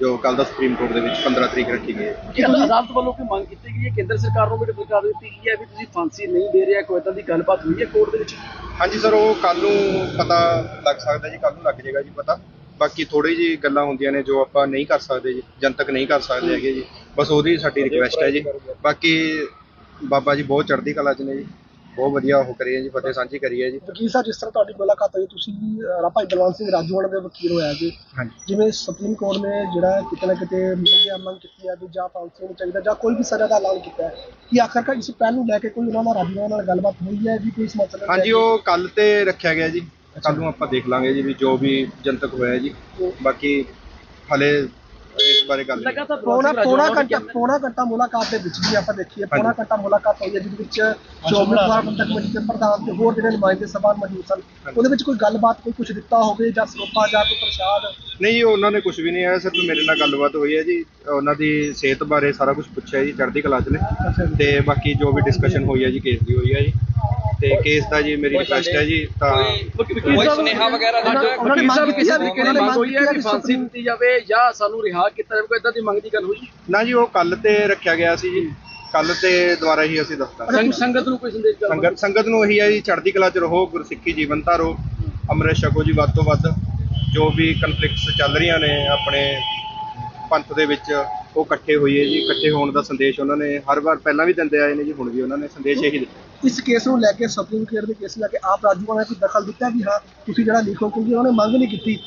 ਜੋ ਕੱਲ ਦਾ ਸੁਪਰੀਮ ਕੋਰਟ ਦੇ ਵਿੱਚ 15 ਤਰੀਕ ਰੱਖੀ ਗਈ ਹੈ। ਕਿ ਅਦਾਲਤ ਵੱਲੋਂ ਕੋਈ ਮੰਗ ਕੀਤੀ ਗਈ ਹੈ? ਕੇਂਦਰ ਸਰਕਾਰ ਨੂੰ ਵੀ ਰਿਪੋਰਟ ਦਿੱਤੀ ਗਈ ਹੈ ਵੀ ਤੁਸੀਂ ਫਾਂਸੀ ਨਹੀਂ ਦੇ ਰਿਹਾ ਕੋਈ ਇਦਾਂ ਦੀ ਗੱਲਬਾਤ ਹੋਈ ਹੈ ਕੋਰਟ ਦੇ ਵਿੱਚ? ਹਾਂਜੀ ਸਰ ਉਹ ਕੱਲ ਨੂੰ ਪਤਾ ਲੱਗ ਸਕਦਾ ਜੀ ਕੱਲ ਨੂੰ ਲੱਗ ਜਾਏਗਾ ਜੀ ਪਤਾ। ਬਾਕੀ ਥੋੜੀ ਜੀ ਗੱਲਾਂ ਹੁੰਦੀਆਂ ਨੇ ਜੋ ਆਪਾਂ ਨਹੀਂ ਕਰ ਸਕਦੇ ਜੀ ਜਨਤਕ ਨਹੀਂ ਕਰ ਸਕਦੇ ਹੈਗੇ ਜੀ। ਬਸ ਉਹਦੀ ਸਾਡੀ ਰਿਕੁਐਸਟ ਹੈ ਜੀ। ਬਾਕੀ ਬਾਬਾ ਜੀ ਬਹੁਤ ਚੜ੍ਹਦੀ ਕਲਾ ਚ ਨੇ ਜੀ। ਬਹੁਤ ਵਧੀਆ ਉਹ ਕਰੀ ਹੈ ਜੀ ਫਤਿਹ ਸਾਂਝੀ ਕਰੀ ਹੈ ਜੀ। ਵਕੀਲ ਸਾਹਿਬ ਜਿਸ ਤਰ੍ਹਾਂ ਤੁਹਾਡੀ ਮੁਲਾਕਾਤ ਹੋਈ ਤੁਸੀਂ ਅਹ, ਭਾਈ ਬਲਵੰਤ ਸਿੰਘ ਰਾਜੂਵਾਲਾ ਦੇ ਵਕੀਲ ਹੋਇਆ ਜੀ। ਹਾਂਜੀ। ਜਿਵੇਂ ਸੁਪਰੀਮ ਕੋਰਟ ਨੇ ਜਿਹੜਾ ਕਿਤੇ ਨਾ ਕਿਤੇ ਮੰਗਿਆ ਮੰਗ ਕੀਤੀ ਹੈ ਵੀ ਜਾਂ ਫਾਂਸੀ ਹੋਣੀ ਚਾਹੀਦਾ ਜਾਂ ਕੋਈ ਵੀ ਸਜ਼ਾ ਦਾ ਐਲਾਨ ਕੀਤਾ ਹੈ ਕਿ ਆਖਰਕਾਰ ਇਸ ਪਹਿਲ ਨੂੰ ਲੈ ਕੇ ਕੋਈ ਉਹਨਾਂ ਨਾਲ ਰਾਜੂਵਾਲਾ ਨਾਲ ਗੱਲਬਾਤ ਹੋਈ ਹੈ ਵੀ ਕੋਈ ਇਸ ਮਸਲੇ ਨੂੰ ਲੈ ਹਾਂਜੀ ਕੇ? ਉਹ ਕੱਲ ਤੇ ਰੱਖਿਆ ਗਿਆ ਜੀ। ਕੱਲ ਨੂੰ ਆਪਾਂ ਦੇਖ ਲਾਂਗੇ ਜੀ ਵੀ ਜੋ ਵੀ ਜਨਤਕ ਹੋਇਆ ਜੀ। ਬਾਕੀ ਹਲੇ ਬਾਰੇ ਗੱਲ ਲਗਾਤਾਰ ਪੌਣਾ ਘੰਟਾ ਪੌਣਾ ਘੰਟਾ ਮੁਲਾਕਾਤ ਦੇ ਵਿੱਚ ਵੀ ਆਪਾਂ ਦੇਖੀਏ ਪੌਣਾ ਘੰਟਾ ਮੁਲਾਕਾਤ ਹੋਈ ਹੈ ਜਿਹਦੇ ਵਿੱਚ ਚੌਮਨ ਪ੍ਰਬੰਧਕ ਕਮੇਟੀ ਦੇ ਪ੍ਰਧਾਨ ਤੇ ਹੋਰ ਜਿਹੜੇ ਨੁਮਾਇੰਦੇ ਸਭਾਨ ਮੌਜੂਦ ਸਨ ਉਹਦੇ ਵਿੱਚ ਕੋਈ ਗੱਲਬਾਤ ਕੋਈ ਕੁਝ ਦਿੱਤਾ ਹੋਵੇ ਜਾਂ ਸਰੋਪਾ ਜਾਂ ਕੋਈ ਪ੍ਰਸ਼ਾਦ? ਨਹੀਂ ਉਹਨਾਂ ਨੇ ਕੁਝ ਵੀ ਨਹੀਂ ਆਇਆ ਸਿਰਫ ਮੇਰੇ ਨਾਲ ਗੱਲਬਾਤ ਹੋਈ ਹੈ ਜੀ। ਉਹਨਾਂ ਦੀ ਸਿਹਤ ਬਾਰੇ ਸਾਰਾ ਕੁਝ ਪੁੱਛਿਆ ਜੀ ਚੜ੍ਹਦੀ ਕਲਾ ਚ ਨੇ। ਤੇ ਬਾਕੀ ਜੋ ਵੀ ਡਿਸਕਸ਼ਨ ਹੋਈ ਹੈ ਜੀ ਕੇਸ ਦੀ ਹੋਈ ਹੈ ਜੀ। ਤੇ ਕੇਸ ਦਾ ਜੀ ਮੇਰੀ ਰਿਕੁਐਸਟ ਹੈ ਜੀ ਤਾਂ ਕੋਈ ਸੁਨੇਹਾ ਵਗੈਰਾ ਨੇ- ਉਹਨਾਂ ਨੇ ਮੰਗ ਕਿਸੇ ਕੀਤੀ ਹੈ ਕਿ ਕੀਤੀ ਫਾਂਸੀ ਦਿੱਤੀ ਜਾਵੇ ਜਾਂ ਸਾਨੂੰ ਰਿਹਾ ਕੀਤਾ ਜਾਵੇ ਕੋਈ ਇਦਾਂ ਦੀ ਮੰਗ ਦੀ ਗੱਲ ਹੋਈ? ਨਾ ਜੀ ਉਹ ਕੱਲ ਤੇ ਰੱਖਿਆ ਗਿਆ ਸੀ ਜੀ। ਕੱਲ ਤੇ ਦੁਬਾਰਾ ਹੀ ਅਸੀਂ ਦੱਸਦਾ ਸੰਗ- ਸੰਗਤ ਨੂੰ ਕੋਈ ਸੰਦੇਸ਼ ਸੰਗਤ ਸੰਗਤ ਨੂੰ ਇਹੀ ਹੈ ਜੀ ਚੜ੍ਹਦੀ ਕਲਾ ਚ ਰਹੋ ਗੁਰਸਿੱਖੀ ਜੀਵਨ ਧਾਰੋ। ਅੰਮ੍ਰਿਤ ਛਕੋ ਜੀ ਵੱਧ ਤੋਂ ਵੱਧ। ਜੋ ਵੀ ਕਨਫਲਿਕਟਸ ਚੱਲ ਰਹੀਆਂ ਨੇ ਆਪਣੇ ਪੰਥ ਦੇ ਵਿੱਚ ਉਹ ਇਕੱਠੇ ਹੋਈਏ ਜੀ। ਇਕੱਠੇ ਹੋਣ ਦਾ ਸੰਦੇਸ਼ ਉਹਨਾਂ ਨੇ ਹਰ ਵਾਰ ਪਹਿਲਾਂ ਵੀ ਦਿੰਦੇ ਆਏ ਨੇ ਜੀ ਹੁਣ ਵੀ ਉਹਨਾਂ ਨੇ ਸੰਦੇਸ਼ ਇਹੀ ਦਿੱਤਾ। ਇਸ ਕੇਸ ਨੂੰ ਲੈ ਕੇ ਸੁਪਰੀਮ ਕੋਰਟ ਦੇ ਕੇਸ ਲੈ ਕੇ ਆਪ ਰਾਜੂਵਾਲਾ ਨੇ ਕੋਈ ਦਖਲ ਦਿੱਤਾ ਵੀ ਹਾਂ ਤੁਸੀਂ ਜਿਹੜਾ ਲਿਖੋ ਕਿਉਂਕਿ ਉਹਨਾਂ ਮੰਗ ਨਹੀਂ ਕੀਤੀ।